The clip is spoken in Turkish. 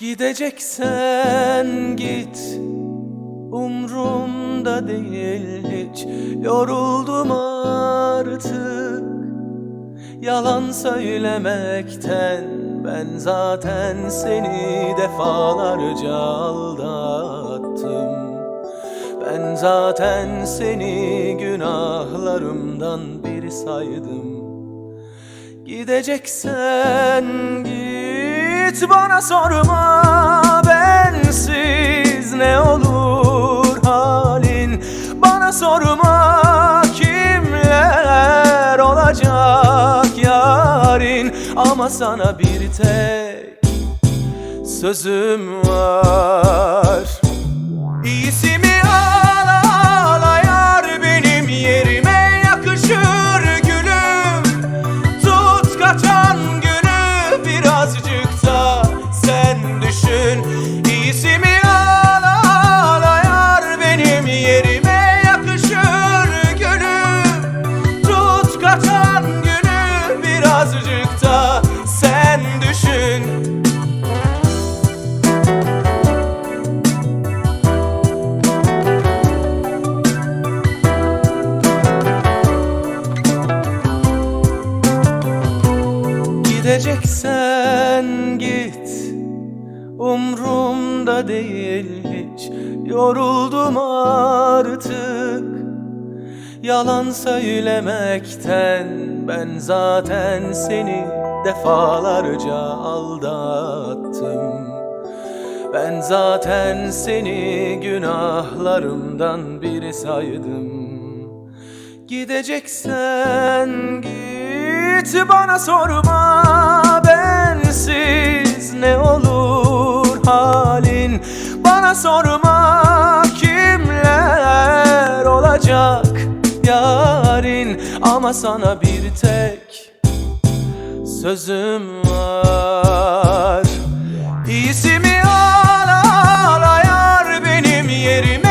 Gideceksen git. Umrumda değil hiç. Yoruldum artık. Yalan söylemekten Ben zaten seni defalarca aldattım. Ben zaten seni günahlarımdan biri saydım. Gideceksen git bana sorma Sorma kimler olacak yarın Ama sana bir tek sözüm var. İyisi mi ağla yar benim yerime yakışır gülüm. Tut kaçan günü birazcık da sen düşün. İyisi mi Gideceksen git. Umrumda değil hiç. Yoruldum artık. Yalan söylemekten Ben zaten seni defalarca aldattım. Ben zaten seni günahlarımdan biri saydım. Gideceksen git Git bana sorma bensiz ne olur halin Bana sorma kimler olacak yarın Ama sana bir tek sözüm var İyisi mi al al benim yerime